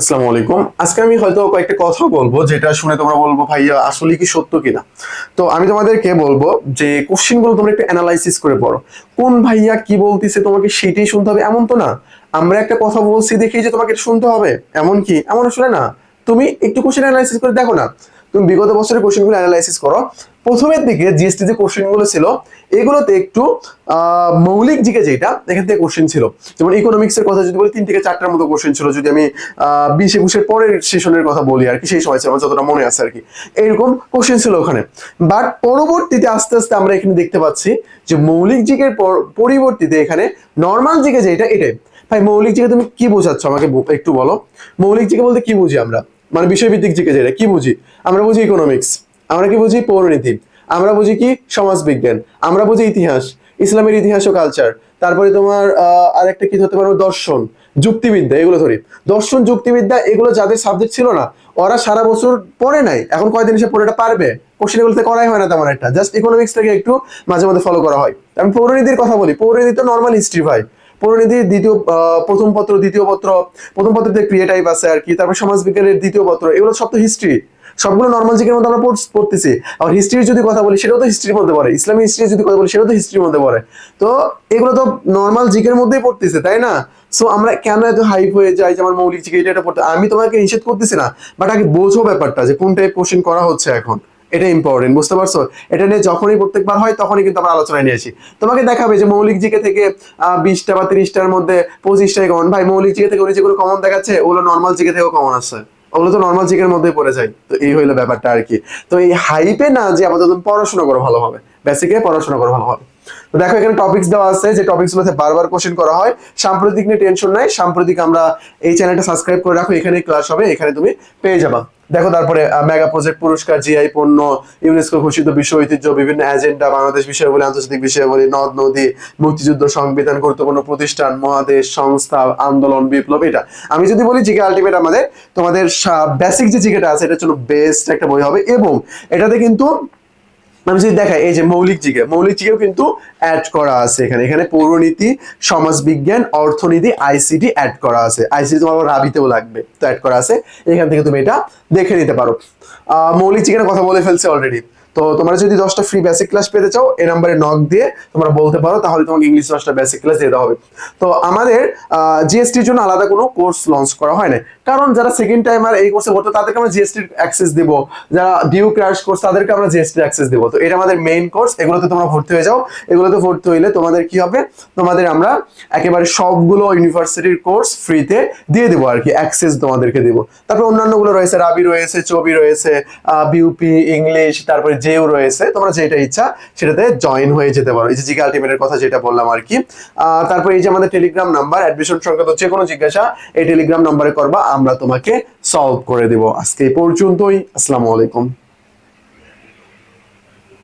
আসসালামু আলাইকুম। আজকে আমি হয়তো কয়েকটা কথা বলব, যেটা শুনে তোমরা বলব আসলে কি সত্য কিনা? তো আমি তোমাদেরকে বলব যে কোশ্চেনগুলো তোমরা একটু অ্যানালাইসিস করে পড়ো। কোন ভাইয়া কি বলতেছে তোমাকে সেটাই শুনতে হবে? এমন তো না। আমরা একটা কথা বলছি দেখি যে তোমাকে শুনতে হবে। এমন কি? এমন আসলে না। তুমি একটু কোশ্চেন অ্যানালাইসিস করে দেখো না। তুমি বিগত বছরের কোশ্চেনগুলো অ্যানালাইসিস করো। প্রথমের দিকে জিএসটি যে কোশ্চেনগুলো ছিল, এগুলোতে একটু মৌলিক দিকে যেটা, এখান থেকে কোশ্চেন ছিল। যেমন ইকোনমিক্স এর কথা যদি বলি, তিন থেকে চারটার মতো কোশ্চেন ছিল। যদি আমি বিশ একুশের পরের সেশনের কথা বলি আর কি, সেই সময় ছিল আমার যতটা মনে আছে আর কি। এইরকম কোশ্চেন ছিল ওখানে। বাট পরবর্তীতে আস্তে আস্তে আমরা এখানে দেখতে পাচ্ছি যে মৌলিক জিকের পর- পরিবর্তিতে এখানে নর্মাল জিকে যেটা, এটাই। ভাই, মৌলিক জিকে তুমি কি বোঝাচ্ছ? আমাকে একটু বলো। মৌলিক জিকে বলতে কি বুঝি আমরা? মানে বিষয়ভিত্তিক জিকে যেটা কি বুঝি? আমরা বুঝি ইকোনমিক্স আমরা কি বুঝি পৌরনীতি আমরা বুঝি কি সমাজবিজ্ঞান আমরা বুঝি ইতিহাস ইসলামের ইতিহাস ও কালচার তারপরে তোমার আহ, আরেকটা কি ধরতে পারো? দর্শন যুক্তিবিদ্যা এগুলো ধরি। দর্শন যুক্তিবিদ্যা এগুলো যাদের সাবজেক্ট ছিল না ওরা সারা বছর পড়ে নাই। এখন কয়দিন এসে পড়ে এটা পারবে? কোশ্চেন এগুলোতে করাই হয় না তেমন একটা। জাস্ট ইকোনমিক্সটাকে একটু মাঝে মাঝে ফলো করা হয়। আমি পৌরনীতির কথা বলি। পৌরনীতি তো নর্মাল হিস্ট্রি ভাই। পৌরনীতির দ্বিতীয় প্রথম পত্র, দ্বিতীয় পত্র, প্রথম পত্রতে ক্রিয়া টাইপ আছে আর কি, তারপর সমাজবিজ্ঞানের দ্বিতীয় পত্র, এগুলো সব তো হিস্ট্রি সবগুলো নর্মাল জিকের মধ্যে আমরা পড়তেছি আর হিস্ট্রির যদি কথা বলি সেটাও তো হিস্ট্রির মধ্যে পড়ে ইসলামিক হিস্ট্রি যদি কথা বলি সেটাও তো হিস্ট্রির মধ্যে পড়ে, তো এগুলো তো নর্মাল জিকের মধ্যেই পড়তেছে, তাই না? সো আমরা কেন এত হাইপ হয়ে যাই যে আমার মৌলিক জিকে এটা পড়তে, আমি তোমাকে নিষেধ করতেছি না বাট আগে বোঝো ব্যাপারটা যে কোন টাইপ কোশ্চেন করা হচ্ছে এখন। এটা ইম্পর্টেন্ট বুঝতে পারছ? এটা নিয়ে যখনই প্রত্যেকবার হয়, তখনই কিন্তু আমরা আলোচনায় নিয়ে আসি। তোমাকে দেখাবে যে মৌলিক জিকে থেকে বিশটা বা তিরিশটার মধ্যে পঁচিশটাই কমন ভাই মৌলিক জিকে থেকে উনি যেগুলো কমন দেখাচ্ছে, ওগুলো নর্মাল জিকে থেকেও কমন আছে। ওগুলো তো নর্মাল জিকের মধ্যে পড়ে যায়। তো এই হইল ব্যাপারটা আর কি। তো এই হাইপে না যে আমাদের পড়াশোনা করো ভালোভাবে বেসিকে পড়াশোনা করো ভালোভাবে তো দেখো, এখানে টপিকস দেওয়া আছে যে টপিকস গুলোতে বারবার কোশ্চেন করা হয়। সাম্প্রতিক নিয়ে টেনশন নাই, সাম্প্রতিক আমরা এই চ্যানেলটা সাবস্ক্রাইব করে রাখো এখানে ক্লাস হবে, এখানে তুমি পেয়ে যাবা। দেখো, তারপরে মেগা প্রজেক্ট পুরস্কার জিআই পণ্য ইউনেস্কো ঘোষিত বিশ্ব ঐতিহ্য, বিভিন্ন এজেন্ডা বাংলাদেশ বিষয়াবলী আন্তর্জাতিক বিষয়াবলী নদ, নদী, মুক্তিযুদ্ধ সংবিধান, গুরুত্বপূর্ণ প্রতিষ্ঠান, মহাদেশ, সংস্থা, আন্দোলন, বিপ্লব, এটা। আমি যদি বলি, জিকে আলটিমেট আমাদের, তোমাদের বেসিক যে জিকেটা আছে এটার জন্য বেস্ট একটা বই হবে। এবং এটাতে কিন্তু আমি যদি দেখাই, এই যে মৌলিক জিকে মৌলিক জিকেও কিন্তু অ্যাড করা আছে এখানে। এখানে পৌরনীতি, সমাজবিজ্ঞান, অর্থনীতি আইসিটি অ্যাড করা আছে। আইসিটি তোমার রাবিতেও লাগবে, তো অ্যাড করা আছে। এখান থেকে তুমি এটা দেখে নিতে পারো। মৌলিক জিকের কথা বলে ফেলছে অলরেডি তো তোমরা যদি দশটা ফ্রি বেসিক ক্লাস পেতে চাও এই নাম্বারে নক দিয়ে তোমরা বলতে পারো, তাহলে তোমাকে ইংলিশ দশটা বেসিক ক্লাস দিয়ে দেওয়া হবে। তো আমাদের জিএসটির জন্য আলাদা কোনো কোর্স লঞ্চ করা হয় না কারণ যারা সেকেন্ড টাইমার এই কোর্সে ভর্তি, তাদেরকে আমরা জিএসটির অ্যাক্সেস দিব। যারা ডিউ ক্র্যাশ কোর্স তাদেরকে আমরা জিএসটির অ্যাক্সেস দিব। তো এটা আমাদের মেইন কোর্স এগুলোতে তোমরা ভর্তি হয়ে যাও। এগুলোতে ভর্তি হইলে তোমাদের কি হবে? তোমাদের আমরা একেবারে সবগুলো ইউনিভার্সিটির কোর্স ফ্রিতে দিয়ে দেবো আর কি অ্যাক্সেস তোমাদেরকে দিব। তারপর অন্যান্যগুলো রয়েছে রাবি রয়েছে চবি রয়েছে বিউপি ইংলিশ তারপরে জেউ রয়েছে, তোমরা যেটা ইচ্ছা সেটাতে জয়েন হয়ে যেতে পারো। এই যে জিকে আলটিমেটের কথা যেটা বললাম আর কি। তারপর এই যে আমাদের টেলিগ্রাম নাম্বার অ্যাডমিশন সংক্রান্ত যে কোনো জিজ্ঞাসা, এই টেলিগ্রাম নাম্বারে করবা, আমরা তোমাকে সলভ করে দেব। আজকে এই পর্যন্তই, আসসালামু আলাইকুম।